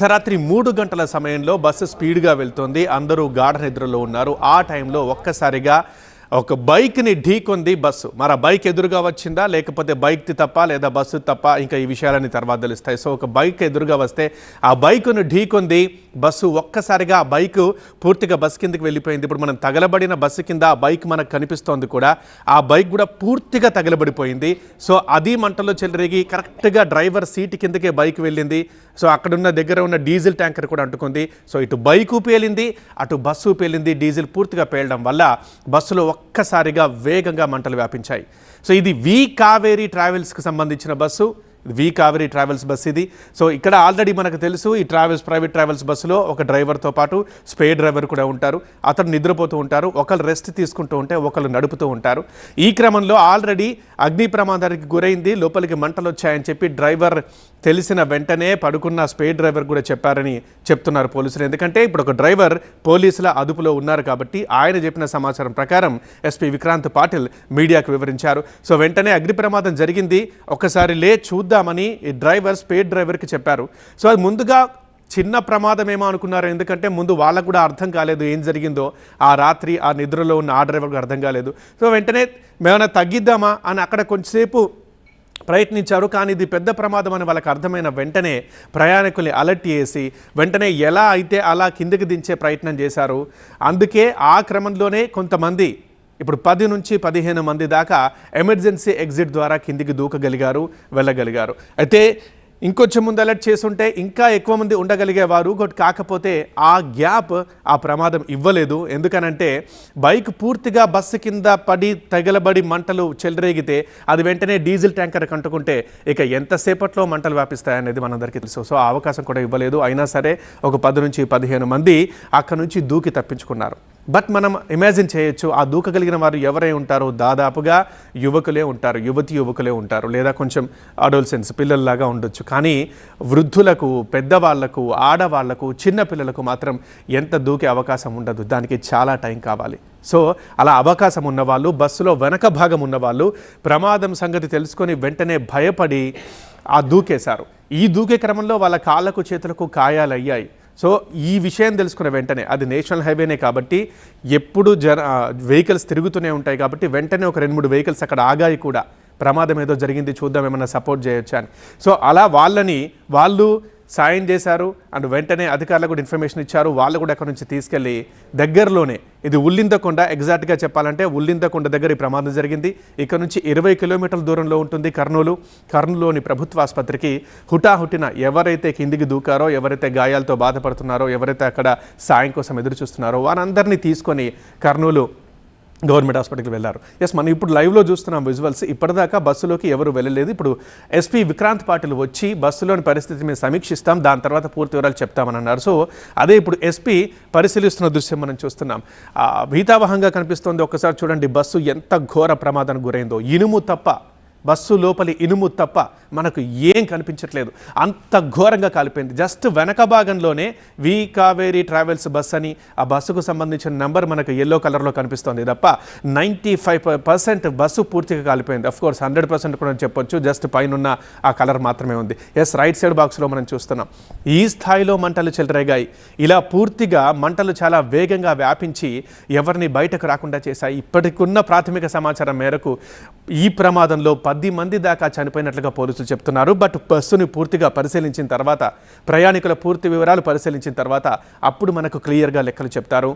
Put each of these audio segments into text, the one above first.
అర్ధరాత్రి మూడు గంటల సమయంలో బస్సు స్పీడ్గా వెళ్తోంది. అందరూ గాఢ నిద్రలో ఉన్నారు. ఆ టైంలో ఒక్కసారిగా ఒక బైక్ని ఢీకొంది బస్సు. మరి ఆ బైక్ ఎదురుగా వచ్చిందా? లేకపోతే బైక్ది తప్ప లేదా బస్సు తప్ప? ఇంకా ఈ విషయాలన్నీ తర్వాత తెలుస్తాయి. సో ఒక బైక్ ఎదురుగా వస్తే ఆ బైక్ను ఢీకొంది బస్సు ఒక్కసారిగా ఆ బైక్ పూర్తిగా బస్ కిందకి వెళ్ళిపోయింది. ఇప్పుడు మనం తగలబడిన బస్సు కింద ఆ బైక్ మనకు కనిపిస్తోంది కూడా. ఆ బైక్ కూడా పూర్తిగా తగలబడిపోయింది. సో అది మంటలో చెలరేగి కరెక్ట్గా డ్రైవర్ సీట్ కిందకే బైక్ వెళ్ళింది. సో అక్కడున్న దగ్గర ఉన్న డీజిల్ ట్యాంకర్ కూడా అంటుకుంది. సో ఇటు బైకు పేలింది అటు బస్సు పేలింది. డీజిల్ పూర్తిగా పేలడం వల్ల బస్సులో ఒక్కసారిగా వేగంగా మంటలు వ్యాపించాయి. సో ఇది వి కావేరీ ట్రావెల్స్కి సంబంధించిన bus. V Kaveri travels bus ఇది. సో ఇక్కడ ఆల్రెడీ మనకు తెలుసు ఈ ట్రావెల్స్ ప్రైవేట్ ట్రావెల్స్ బస్సులో ఒక డ్రైవర్తో పాటు స్పే డ్రైవర్ కూడా ఉంటారు. అతను నిద్రపోతూ ఉంటారు ఒకళ్ళు రెస్ట్ తీసుకుంటూ ఉంటే ఒకళ్ళు నడుపుతూ ఉంటారు. ఈ క్రమంలో ఆల్రెడీ అగ్ని ప్రమాదానికి గురైంది లోపలికి మంటలు వచ్చాయని చెప్పి డ్రైవర్ తెలిసిన వెంటనే పడుకున్న స్పే డ్రైవర్ కూడా చెప్పారని చెప్తున్నారు పోలీసులు. ఎందుకంటే ఇప్పుడు ఒక డ్రైవర్ పోలీసుల అదుపులో ఉన్నారు కాబట్టి ఆయన చెప్పిన సమాచారం ప్రకారం ఎస్పీ విక్రాంత్ పాటిల్ మీడియాకు వివరించారు. సో వెంటనే అగ్ని ప్రమాదం జరిగింది. ఒకసారి లే చూద్దాం. ఈ డ్రైవర్ స్పేడ్ డ్రైవర్కి చెప్పారు. సో అది ముందుగా చిన్న ప్రమాదం ఏమో అనుకున్నారు. ఎందుకంటే ముందు వాళ్ళకు కూడా అర్థం కాలేదు ఏం జరిగిందో. ఆ రాత్రి ఆ నిద్రలో ఉన్న ఆ డ్రైవర్కి అర్థం కాలేదు. సో వెంటనే మేమైనా తగ్గిద్దామా అని అక్కడ కొంచెంసేపు ప్రయత్నించారు. కానీ ఇది పెద్ద ప్రమాదం అని వాళ్ళకి అర్థమైన వెంటనే ప్రయాణికుల్ని అలర్ట్ చేసి వెంటనే ఎలా అయితే అలా కిందకి దించే ప్రయత్నం చేశారు. అందుకే ఆ క్రమంలోనే కొంతమంది ఇప్పుడు పది నుంచి పదిహేను మంది దాకా ఎమర్జెన్సీ ఎగ్జిట్ ద్వారా కిందికి దూకగలిగారు వెళ్ళగలిగారు. అయితే ఇంకొంచెం ముందు అలర్ట్ చేసుంటే ఇంకా ఎక్కువ మంది ఉండగలిగేవారు బట్ కాకపోతే ఆ గ్యాప్ ఆ ప్రమాదం ఇవ్వలేదు. ఎందుకనంటే బైక్ పూర్తిగా బస్సు కింద పడి తగలబడి మంటలు చెలరేగితే అది వెంటనే డీజిల్ ట్యాంకర్ కంటుకుంటే ఇక ఎంతసేపట్లో మంటలు వ్యాపిస్తాయనేది మనందరికీ తెలుసు. సో ఆ అవకాశం కూడా ఇవ్వలేదు. అయినా సరే ఒక పది నుంచి పదిహేను మంది అక్కడ నుంచి దూకి తప్పించుకున్నారు. బట్ మనం ఇమాజిన్ చేయొచ్చు ఆ దూకగలిగిన వారు ఎవరై ఉంటారో దాదాపుగా యువకులే ఉంటారు యువతి యువకులే ఉంటారు లేదా కొంచెం అడోల్సెన్స్ పిల్లల్లాగా ఉండొచ్చు. కానీ వృద్ధులకు పెద్దవాళ్ళకు ఆడవాళ్ళకు చిన్న పిల్లలకు మాత్రం ఎంత దూకే అవకాశం ఉండదు. దానికి చాలా టైం కావాలి. సో అలా అవకాశం ఉన్నవాళ్ళు బస్సులో వెనక భాగం ఉన్నవాళ్ళు ప్రమాదం సంగతి తెలుసుకొని వెంటనే భయపడి ఆ దూకేశారు. ఈ దూకే క్రమంలో వాళ్ళ కాళ్ళకు చేతులకు గాయాలు సో ఈ విషయం తెలుసుకున్న వెంటనే అది నేషనల్ హైవేనే కాబట్టి ఎప్పుడు జన వెహికల్స్ తిరుగుతూనే ఉంటాయి కాబట్టి వెంటనే ఒక రెండు మూడు వెహికల్స్ అక్కడ ఆగాయి కూడా. ప్రమాదం ఏదో జరిగింది చూద్దాం ఏమన్నా సపోర్ట్ చేయొచ్చు అని. సో అలా వాళ్ళని వాళ్ళు సాయం చేశారు అండ్ వెంటనే అధికారులకు కూడా ఇన్ఫర్మేషన్ ఇచ్చారు. వాళ్ళు కూడా అక్కడ నుంచి తీసుకెళ్ళి దగ్గరలోనే ఇది ఉల్లిందకొండ ఎగ్జాక్ట్గా చెప్పాలంటే ఉల్లిందకొండ దగ్గర ఈ ప్రమాదం జరిగింది. ఇక్కడ నుంచి ఇరవై కిలోమీటర్ల దూరంలో ఉంటుంది కర్నూలు. కర్నూలులోని ప్రభుత్వ ఆసుపత్రికి హుటాహుటిన ఎవరైతే కిందికి దూకారో ఎవరైతే గాయాలతో బాధపడుతున్నారో ఎవరైతే అక్కడ సాయం కోసం ఎదురు చూస్తున్నారో వారందరినీ తీసుకొని కర్నూలు గవర్నమెంట్ హాస్పిటల్కి వెళ్ళారు. ఎస్ మనం ఇప్పుడు లైవ్లో చూస్తున్నాం విజువల్స్. ఇప్పటిదాకా బస్సులోకి ఎవరు వెళ్ళలేదు. ఇప్పుడు ఎస్పీ విక్రాంత్ పాటిల్ వచ్చి బస్సులోని పరిస్థితి మేము సమీక్షిస్తాం. దాని తర్వాత పూర్తి వివరాలు చెప్తామని అన్నారు సో అదే ఇప్పుడు ఎస్పీ పరిశీలిస్తున్న దృశ్యం మనం చూస్తున్నాం. భీతావహంగా కనిపిస్తోంది. ఒక్కసారి చూడండి బస్సు ఎంత ఘోర ప్రమాదానికి గురైందో. ఇనుము తప్ప బస్సు లోపలి ఇనుము తప్ప మనకు ఏం కనిపించట్లేదు. అంత ఘోరంగా కాలిపోయింది. జస్ట్ వెనక భాగంలోనే వి కావేరీ ట్రావెల్స్ బస్ అని ఆ బస్సుకు సంబంధించిన నెంబర్ మనకు ఎల్లో కలర్లో కనిపిస్తోంది తప్ప నైంటీ ఫైవ్ పర్సెంట్ బస్సు పూర్తిగా కాలిపోయింది. అఫ్ కోర్స్ హండ్రెడ్ పర్సెంట్ కూడా చెప్పొచ్చు. జస్ట్ పైన ఆ కలర్ మాత్రమే ఉంది. ఎస్ రైట్ సైడ్ బాక్స్లో మనం చూస్తున్నాం. ఈ స్థాయిలో మంటలు చెలరేగాయి. ఇలా పూర్తిగా మంటలు చాలా వేగంగా వ్యాపించి ఎవరిని బయటకు రాకుండా చేశాయి. ఇప్పటికున్న ప్రాథమిక సమాచారం మేరకు ఈ ప్రమాదంలో పది మంది దాకా చనిపోయినట్లుగా పోలీసులు చెప్తున్నారు. బట్ బస్సుని పూర్తిగా పరిశీలించిన తర్వాత ప్రయాణికుల పూర్తి వివరాలు పరిశీలించిన తర్వాత అప్పుడు మనకు క్లియర్గా లెక్కలు చెప్తారు.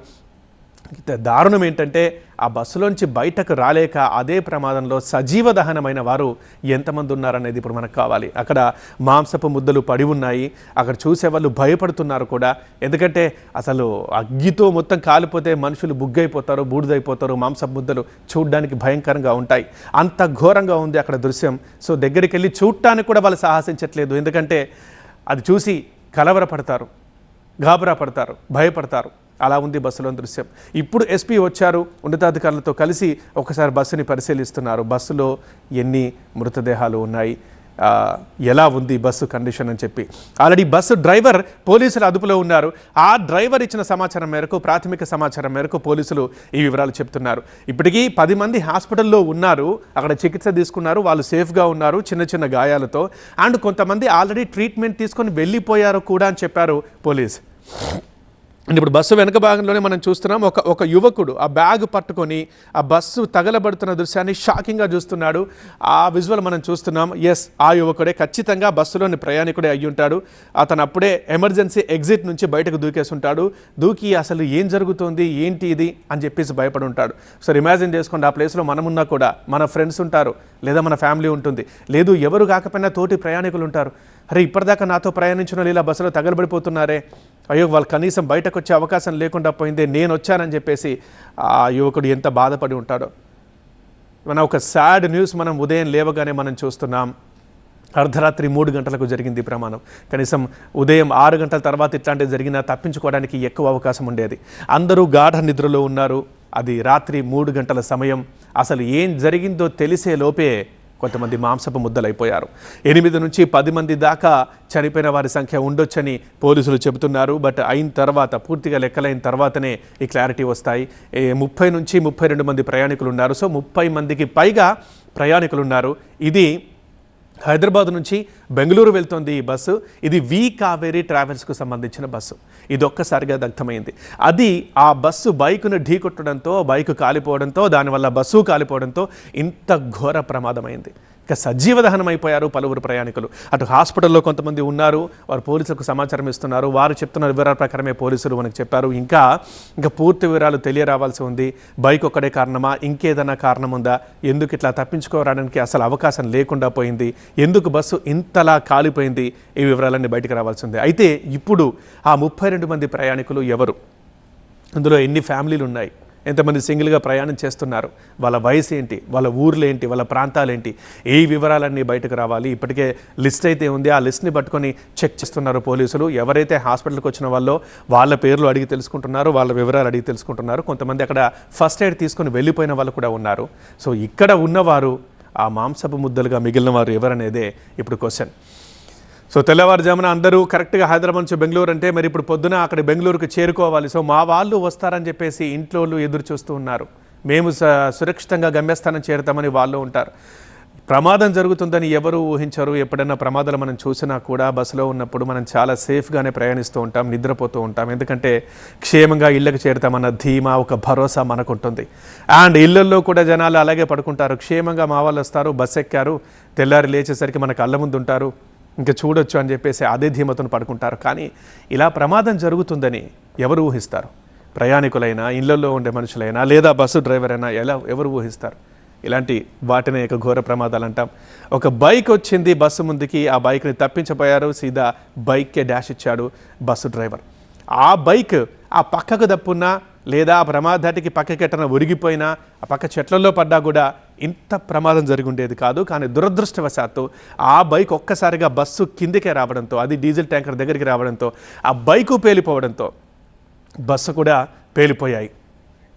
దారుణం ఏంటంటే ఆ బస్సులోంచి బయటకు రాలేక అదే ప్రమాదంలో సజీవ దహనమైన వారు ఎంతమంది ఉన్నారనేది ఇప్పుడు మనకు కావాలి. అక్కడ మాంసపు ముద్దలు పడి ఉన్నాయి. అక్కడ చూసే వాళ్ళు భయపడుతున్నారు కూడా. ఎందుకంటే అసలు అగ్గితో మొత్తం కాలిపోతే మనుషులు బుగ్గైపోతారు బూడిదైపోతారు మాంసపు ముద్దలు చూడడానికి భయంకరంగా ఉంటాయి. అంత ఘోరంగా ఉంది అక్కడ దృశ్యం. సో దగ్గరికి వెళ్ళి చూడటానికి కూడా వాళ్ళు సాహసించట్లేదు. ఎందుకంటే అది చూసి కలవరపడతారు గాబరా పడతారు భయపడతారు. అలా ఉంది బస్సులో దృశ్యం. ఇప్పుడు ఎస్పీ వచ్చారు ఉన్నతాధికారులతో కలిసి ఒకసారి బస్సుని పరిశీలిస్తున్నారు. బస్సులో ఎన్ని మృతదేహాలు ఉన్నాయి? ఎలా ఉంది బస్సు కండిషన్ అని చెప్పి. ఆల్రెడీ బస్సు డ్రైవర్ పోలీసులు అదుపులో ఉన్నారు. ఆ డ్రైవర్ ఇచ్చిన సమాచారం మేరకు ప్రాథమిక సమాచారం మేరకు పోలీసులు ఈ వివరాలు చెప్తున్నారు. ఇప్పటికీ పది మంది హాస్పిటల్లో ఉన్నారు అక్కడ చికిత్స తీసుకున్నారు వాళ్ళు సేఫ్గా ఉన్నారు చిన్న చిన్న గాయాలతో. అండ్ కొంతమంది ఆల్రెడీ ట్రీట్మెంట్ తీసుకొని వెళ్ళిపోయారు కూడా అని చెప్పారు పోలీస్. అండ్ ఇప్పుడు బస్సు వెనక భాగంలోనే మనం చూస్తున్నాం ఒక ఒక యువకుడు ఆ బ్యాగ్ పట్టుకొని ఆ బస్సు తగలబడుతున్న దృశ్యాన్ని షాకింగ్గా చూస్తున్నాడు. ఆ విజువల్ మనం చూస్తున్నాం ఎస్ ఆ యువకుడే ఖచ్చితంగా బస్సులోని ప్రయాణికుడే అయ్యి ఉంటాడు అతను అప్పుడే ఎమర్జెన్సీ ఎగ్జిట్ నుంచి బయటకు దూకేస్తుంటాడు దూకి అసలు ఏం జరుగుతుంది ఏంటి ఇది అని చెప్పేసి భయపడి ఉంటాడు సో ఇమాజిన్ చేసుకోండి ఆ ప్లేస్లో మనం ఉన్నా కూడా మన ఫ్రెండ్స్ ఉంటారు లేదా మన ఫ్యామిలీ ఉంటుంది. లేదు ఎవరు కాకపోయినా తోటి ప్రయాణికులు ఉంటారు అరే ఇప్పటిదాకా నాతో ప్రయాణించిన ఇలా బస్సులో తగలబడిపోతున్నారే. అయ్యో వాళ్ళు కనీసం బయటకు వచ్చే అవకాశం లేకుండా పోయిందే నేను వచ్చానని చెప్పేసి ఆ యువకుడు ఎంత బాధపడి ఉంటాడో. మన ఒక సాడ్ న్యూస్ మనం ఉదయం లేవగానే మనం చూస్తున్నాం. అర్ధరాత్రి మూడు గంటలకు జరిగింది ప్రమాణం. కనీసం ఉదయం ఆరు గంటల తర్వాత ఇట్లాంటివి జరిగినా తప్పించుకోవడానికి ఎక్కువ అవకాశం ఉండేది. అందరూ గాఢ నిద్రలో ఉన్నారు. అది రాత్రి మూడు గంటల సమయం. అసలు ఏం జరిగిందో తెలిసే లోపే కొంతమంది మాంసపు ముద్దలైపోయారు. ఎనిమిది నుంచి పది మంది దాకా చనిపోయిన వారి సంఖ్య ఉండొచ్చని పోలీసులు చెబుతున్నారు. బట్ అయిన తర్వాత పూర్తిగా లెక్కలైన తర్వాతనే ఈ క్లారిటీ వస్తాయి. ముప్పై నుంచి ముప్పై రెండు మంది ప్రయాణికులు ఉన్నారు సో ముప్పై మందికి పైగా ప్రయాణికులు ఉన్నారు ఇది హైదరాబాద్ నుంచి బెంగళూరు వెళ్తోంది ఈ బస్సు. ఇది వి కావేరీ ట్రావెల్స్కు సంబంధించిన బస్సు. ఇది ఒక్కసారిగా దగ్ధమైంది. అది ఆ బస్సు బైకును ఢీకొట్టడంతో బైక్ కాలిపోవడంతో దానివల్ల బస్సు కాలిపోవడంతో ఇంత ఘోర ప్రమాదమైంది. ఇక సజీవ అయిపోయారు పలువురు ప్రయాణికులు. అటు హాస్పిటల్లో కొంతమంది ఉన్నారు వారు పోలీసులకు సమాచారం ఇస్తున్నారు వారు చెప్తున్న వివరాల ప్రకారమే పోలీసులు మనకు చెప్పారు. ఇంకా ఇంకా పూర్తి వివరాలు తెలియరావాల్సి ఉంది. బైక్ ఒక్కడే కారణమా? ఇంకేదైనా కారణం ఉందా ఎందుకు ఇట్లా తప్పించుకోవడానికి అసలు అవకాశం లేకుండా పోయింది? ఎందుకు బస్సు ఇంతలా కాలిపోయింది? ఈ వివరాలన్నీ బయటకు రావాల్సి ఉంది. అయితే ఇప్పుడు ఆ ముప్పై రెండు మంది ప్రయాణికులు ఎవరు? అందులో ఎన్ని ఫ్యామిలీలు ఉన్నాయి ఎంతమంది సింగిల్గా ప్రయాణం చేస్తున్నారు? వాళ్ళ వయసు ఏంటి వాళ్ళ ఊర్లు ఏంటి వాళ్ళ ప్రాంతాలు ఏంటి ఏ వివరాలన్నీ బయటకు రావాలి? ఇప్పటికే లిస్ట్ అయితే ఉంది. ఆ లిస్ట్ని పట్టుకొని చెక్ చేస్తున్నారు పోలీసులు. ఎవరైతే హాస్పిటల్కి వచ్చిన వాళ్ళో వాళ్ళ పేర్లు అడిగి తెలుసుకుంటున్నారు. వాళ్ళ వివరాలు అడిగి తెలుసుకుంటున్నారు. కొంతమంది అక్కడ ఫస్ట్ ఎయిడ్ తీసుకొని వెళ్ళిపోయిన వాళ్ళు కూడా ఉన్నారు. సో ఇక్కడ ఉన్నవారు ఆ మాంసపు ముద్దలుగా మిగిలిన వారు ఎవరనేదే ఇప్పుడు క్వశ్చన్. సో తెల్లవారుజామున అందరూ కరెక్ట్గా హైదరాబాద్ నుంచి బెంగళూరు అంటే మరి ఇప్పుడు పొద్దున అక్కడ బెంగళూరుకు చేరుకోవాలి. సో మా వాళ్ళు వస్తారని చెప్పేసి ఇంట్లో వాళ్ళు ఎదురు చూస్తూ ఉన్నారు. మేము స- సురక్షితంగా గమ్యస్థానం చేరుతామని వాళ్ళు ఉంటారు. ప్రమాదం జరుగుతుందని ఎవరు ఊహించరు. ఎప్పుడైనా ప్రమాదాలు మనం చూసినా కూడా బస్సులో ఉన్నప్పుడు మనం చాలా సేఫ్గానే ప్రయాణిస్తూ ఉంటాం నిద్రపోతూ ఉంటాం. ఎందుకంటే క్షేమంగా ఇళ్ళకి చేరుతామన్న ధీమా ఒక భరోసా మనకుంటుంది. అండ్ ఇళ్ళల్లో కూడా జనాలు అలాగే పడుకుంటారు. క్షేమంగా మా వాళ్ళు వస్తారు బస్ ఎక్కారు. తెల్లారి లేచేసరికి మన కళ్ళ ముందు ఉంటారు ఇంకా చూడొచ్చు అని చెప్పేసి అదే ధీమతను పడుకుంటారు. కానీ ఇలా ప్రమాదం జరుగుతుందని ఎవరు ఊహిస్తారు? ప్రయాణికులైనా ఇళ్ళలో ఉండే మనుషులైనా లేదా బస్సు డ్రైవర్ అయినా ఎలా ఎవరు ఊహిస్తారు? ఇలాంటి వాటిని యొక్క ఘోర ప్రమాదాలు అంటాం. ఒక బైక్ వచ్చింది బస్సు ముందుకి ఆ బైక్ని తప్పించపోయారు సీదా బైక్కే డాష్ ఇచ్చాడు బస్సు డ్రైవర్. ఆ బైక్ ఆ పక్కకు తప్పున్నా లేదా ఆ ప్రమాదానికి పక్కకెట్టన ఒరిగిపోయినా ఆ పక్క చెట్లలో పడ్డా కూడా ఇంత ప్రమాదం జరిగి ఉండేది కాదు. కానీ దురదృష్టవశాత్తు ఆ బైక్ ఒక్కసారిగా బస్సు కిందికే రావడంతో అది డీజిల్ ట్యాంకర్ దగ్గరికి రావడంతో ఆ బైకు పేలిపోవడంతో బస్సు కూడా పేలిపోయాయి.